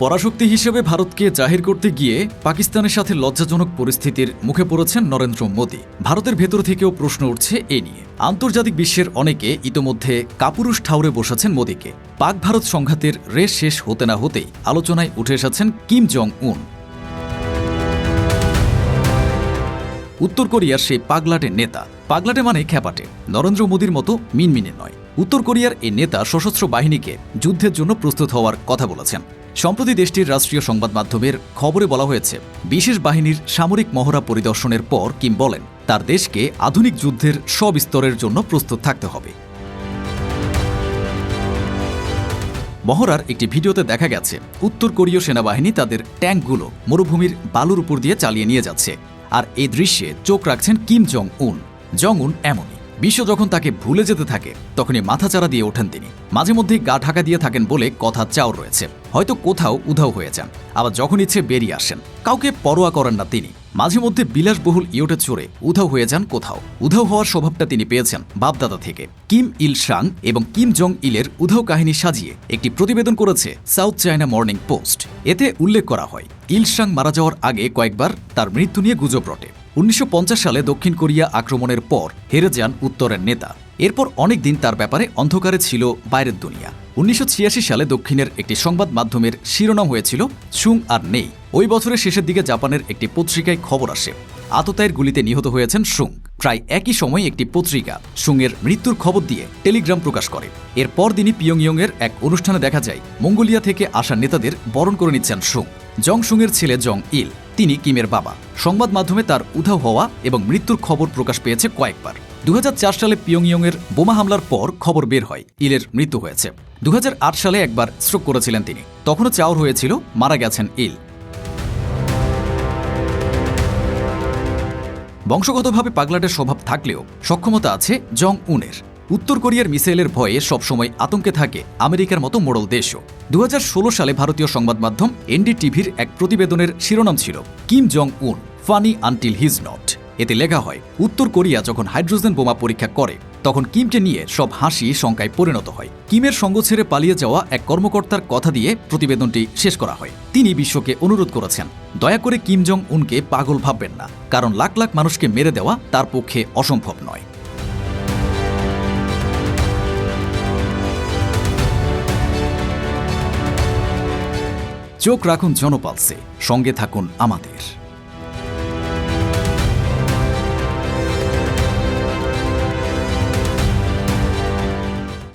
পরাশক্তি হিসেবে ভারতকে জাহির করতে গিয়ে পাকিস্তানের সাথে লজ্জাজনক পরিস্থিতির মুখে পড়েছেন নরেন্দ্র মোদী। ভারতের ভেতর থেকেও প্রশ্ন উঠছে এ নিয়ে। আন্তর্জাতিক বিশ্বের অনেকে ইতোমধ্যে কাপুরুষ ঠাউরে বসেছেন মোদীকে। পাক ভারত সংঘাতের রেশ শেষ হতে না হতেই আলোচনায় উঠে এসেছেন কিম জং উন উত্তর কোরিয়ার সেই পাগলাটে নেতা। পাগলাটে মানে খ্যাপাটে। নরেন্দ্র মোদীর মতো মিনমিনে নয়। উত্তর কোরিয়ার এই নেতা সশস্ত্র বাহিনীকে যুদ্ধের জন্য প্রস্তুত হওয়ার কথা বলেছেন। সম্প্রতি দেশটির রাষ্ট্রীয় সংবাদ মাধ্যমের খবরে বলা হয়েছে, বিশেষ বাহিনীর সামরিক মহড়া পরিদর্শনের পর কিম বলেন, তার দেশকে আধুনিক যুদ্ধের সব স্তরের জন্য প্রস্তুত থাকতে হবে। মহড়ার একটি ভিডিওতে দেখা গেছে, উত্তর কোরীয় সেনাবাহিনী তাদের ট্যাঙ্কগুলো মরুভূমির বালুর উপর দিয়ে চালিয়ে নিয়ে যাচ্ছে, আর এই দৃশ্যে চোখ রাখছেন কিম জং উন জং উন এমনই। বিশ্ব যখন তাকে ভুলে যেতে থাকে, তখনই মাথাচাড়া দিয়ে ওঠেন তিনি। মাঝে মধ্যেই গা ঢাকা দিয়ে থাকেন বলে কথা চাও রয়েছে। হয়তো কোথাও উধাও হয়ে যান। আবার যখন ইচ্ছে বেরিয়ে আসেন, কাউকে পরোয়া করেন না তিনি। মাঝে মধ্যে বিলাসবহুল ইয়োটে চড়ে উধাও হয়ে যান কোথাও। উধাও হওয়ার স্বভাবটা তিনি পেয়েছেন বাপদাদা থেকে। কিম ইল শাং এবং কিম জং ইলের উধাও কাহিনী সাজিয়ে একটি প্রতিবেদন করেছে সাউথ চায়না মর্নিং পোস্ট। এতে উল্লেখ করা হয়, ইল শাং মারা যাওয়ার আগে কয়েকবার তার মৃত্যু নিয়ে গুজব রটে। উনিশশো পঞ্চাশ সালে দক্ষিণ কোরিয়া আক্রমণের পর হেরে যান উত্তরের নেতা। এরপর অনেক দিন তার ব্যাপারে অন্ধকারে ছিল বাইরের দুনিয়া। উনিশশো ছিয়াশি সালে দক্ষিণের একটি সংবাদ মাধ্যমের শিরোনাম হয়েছিল ছুং আর নেই। ওই বছরের শেষের দিকে জাপানের একটি পত্রিকায় খবর আসে। আততায়ের গুলিতে নিহত হয়েছেন সুং। প্রায় একই সময় একটি পত্রিকা সুংয়ের মৃত্যুর খবর দিয়ে টেলিগ্রাম প্রকাশ করে। এর পরদিনই পিয়ংইয়ংয়ের এক অনুষ্ঠানে দেখা যায়, মঙ্গোলিয়া থেকে আসা নেতাদের বরণ করে নিচ্ছেন সুং। জং সুংয়ের ছেলে জং ইল, তিনি কিমের বাবা। সংবাদ মাধ্যমে তার উধাও হওয়া এবং মৃত্যুর খবর প্রকাশ পেয়েছে কয়েকবার। দু হাজার চার সালে পিয়ংইয়ংয়ের বোমা হামলার পর খবর বের হয়, ইলের মৃত্যু হয়েছে। দু হাজার আট সালে একবার স্ট্রোক করেছিলেন তিনি। তখনও চাওর হয়েছিল, মারা গেছেন ইল। বংশগতভাবে পাগলাটের স্বভাব থাকলেও সক্ষমতা আছে জং উনের। উত্তর কোরিয়ার মিসাইলের ভয়ে সবসময় আতঙ্কে থাকে আমেরিকার মতো মোড়ল দেশও। দু হাজার ষোলো সালে ভারতীয় সংবাদ মাধ্যম এনডিটিভির এক প্রতিবেদনের শিরোনাম ছিল, কিম জং উন ফানি আনটিল হিজ নট। এতে লেখা হয়, উত্তর কোরিয়া যখন হাইড্রোজেন বোমা পরীক্ষা করে, তখন কিমকে নিয়ে সব হাসি শঙ্কায় পরিণত হয়। কিমের সঙ্গ ছেড়ে পালিয়ে যাওয়া এক কর্মকর্তার কথা দিয়ে প্রতিবেদনটি শেষ করা হয়। তিনি বিশ্বকে অনুরোধ করেছেন, দয়া করে কিম জং উনকে পাগল ভাববেন না, কারণ লাখ লাখ মানুষকে মেরে দেওয়া তার পক্ষে অসম্ভব নয়। চোখ রাখুন জনপালসে সঙ্গে থাকুন আমাদের।